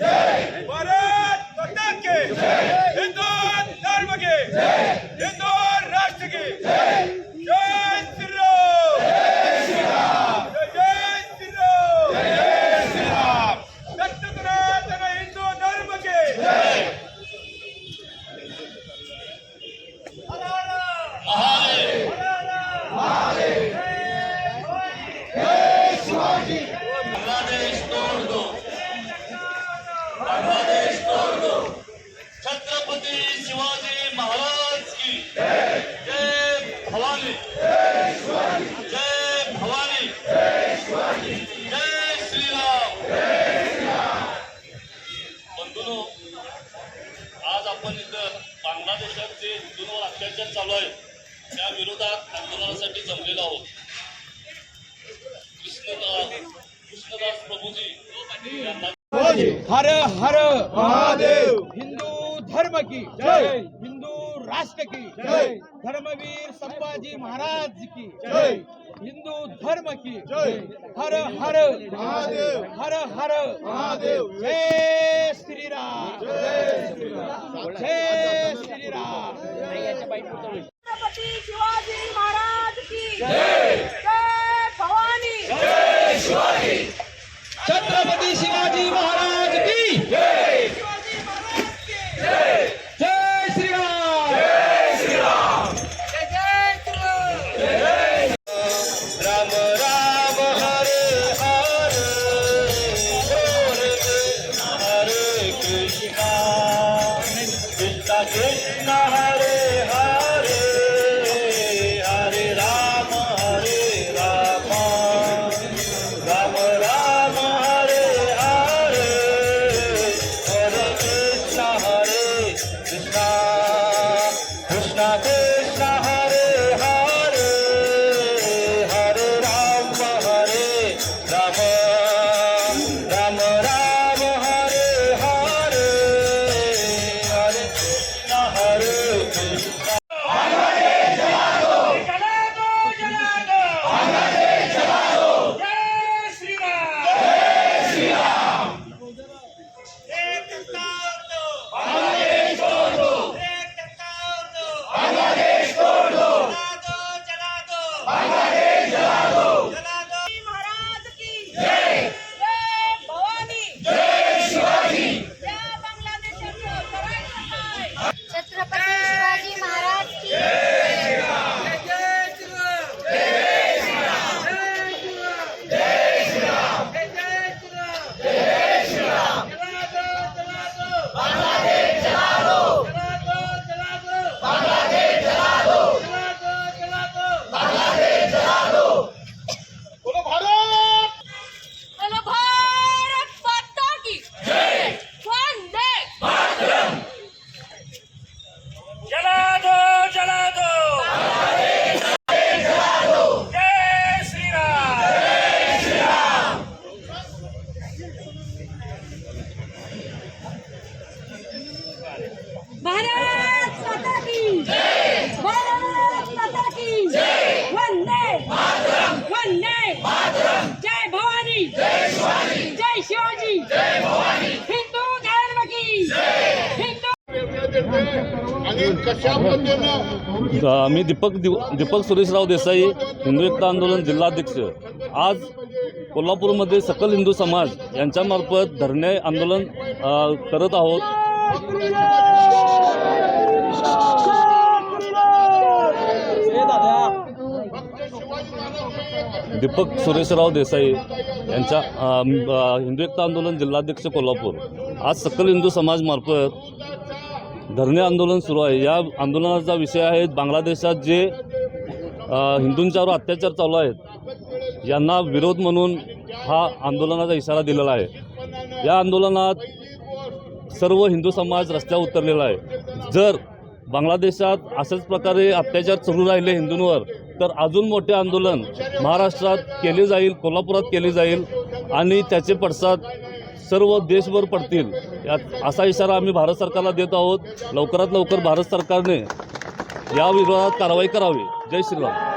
Yeah! की जय भवानी जय भवानी जय श्री राम आज आपण इथं बांगलादेशात जे हिंदूंवर अत्याचार चालू आहे त्या विरोधात आंदोलनासाठी जमलेलो आहोत कृष्ण कृष्णदास प्रभूजी यांना हर हर महादेव हिंदू धर्म की जय. राष्ट्र की जय. धर्मवीर संभाजी महाराज की जय. हिंदू धर्म की जय. हर हर महादेव. हर हर महादेव. जय श्रीराम जय श्रीराम. जय श्रीराम कृष्णा Bye. मी दीपक दीपक सुरेशराव देसाई हिंदू एकता आंदोलन जिल्हाध्यक्ष. आज कोल्हापूरमध्ये सकल हिंदू समाज यांच्यामार्फत धरणे आंदोलन करत आहोत. दीपक सुरेशराव देसाई यांच्या हिंदू एकता आंदोलन जिल्हाध्यक्ष कोल्हापूर. आज सकल हिंदू समाजमार्फत धरणे आंदोलन सुरू आहे. या आंदोलनाचा विषय आहे बांगलादेशात जे हिंदूंच्यावर अत्याचार चालू आहेत यांना विरोध म्हणून हा आंदोलनाचा इशारा दिलेला आहे. या आंदोलनात सर्व हिंदू समाज रस्त्यावर उतरलेला आहे. जर बांगलादेशात अशाच प्रकारे अत्याचार चालू राहिले हिंदूंवर तर अजून मोठे आंदोलन महाराष्ट्रात केले जाईल कोल्हापुरात केले जाईल आणि त्याचे पडसाद सर्व देशभर पडतील. यात असा इशारा आम्ही भारत सरकारला देत आहोत. लवकरात लवकर भारत सरकारने या विरोधात कारवाई करावी. जय श्रीराम.